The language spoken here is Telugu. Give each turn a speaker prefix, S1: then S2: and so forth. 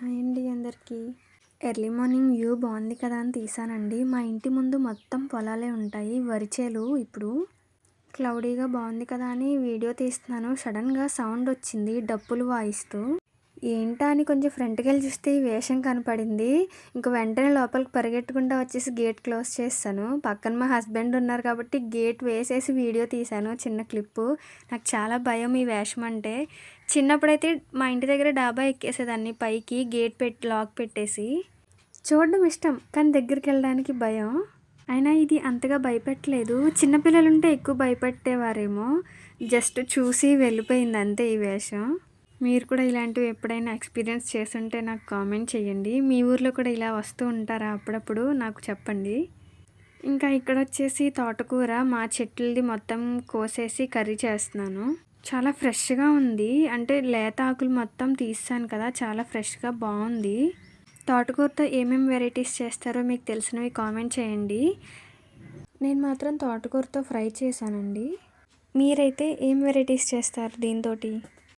S1: హాయ్ అండి అందరికీ. ఎర్లీ మార్నింగ్ వ్యూ బాగుంది కదా అని తీసానండి. మా ఇంటి ముందు మొత్తం పొలాలే ఉంటాయి. వరిచేలు ఇప్పుడు క్లౌడీగా బాగుంది కదా అని వీడియో తీస్తున్నాను. సడన్గా సౌండ్ వచ్చింది. డప్పులు వాయిస్తూ ఏంటా అని కొంచెం ఫ్రంట్కి వెళ్ళి చూస్తే ఈ వేషం కనపడింది. ఇంక వెంటనే లోపలికి పరిగెట్టుకుంటూ వచ్చేసి గేట్ క్లోజ్ చేస్తాను. పక్కన మా హస్బెండ్ ఉన్నారు కాబట్టి గేట్ వేసేసి వీడియో తీశాను చిన్న క్లిప్పు నాకు చాలా భయం ఈ వేషం అంటే. చిన్నప్పుడైతే మా ఇంటి దగ్గర డాబా ఎక్కేసేదాన్ని పైకి గేట్ పెట్టి లాక్ పెట్టేసి. చూడడం ఇష్టం కానీ దగ్గరికి వెళ్ళడానికి భయం. అయినా ఇది అంతగా భయపెట్టలేదు. చిన్నపిల్లలుంటే ఎక్కువ భయపెట్టేవారేమో. జస్ట్ చూసి వెళ్ళిపోయింది అంతే ఈ వేషం. మీరు కూడా ఇలాంటివి ఎప్పుడైనా ఎక్స్పీరియన్స్ చేస్తుంటే నాకు కామెంట్ చేయండి. మీ ఊర్లో కూడా ఇలా వస్తూ ఉంటారా అప్పుడప్పుడు? నాకు చెప్పండి. ఇంకా ఇక్కడ వచ్చేసి తోటకూర మా చెట్లది మొత్తం కోసేసి కర్రీ చేస్తున్నాను. చాలా ఫ్రెష్గా ఉంది. అంటే లేత ఆకులు మొత్తం తీసాను కదా చాలా ఫ్రెష్గా బాగుంది. తోటకూరతో ఏమేమి వెరైటీస్ చేస్తారో మీకు తెలిసినవి కామెంట్ చేయండి. నేను మాత్రం తోటకూరతో ఫ్రై చేశానండి. మీరైతే ఏం వెరైటీస్ చేస్తారు దీంతో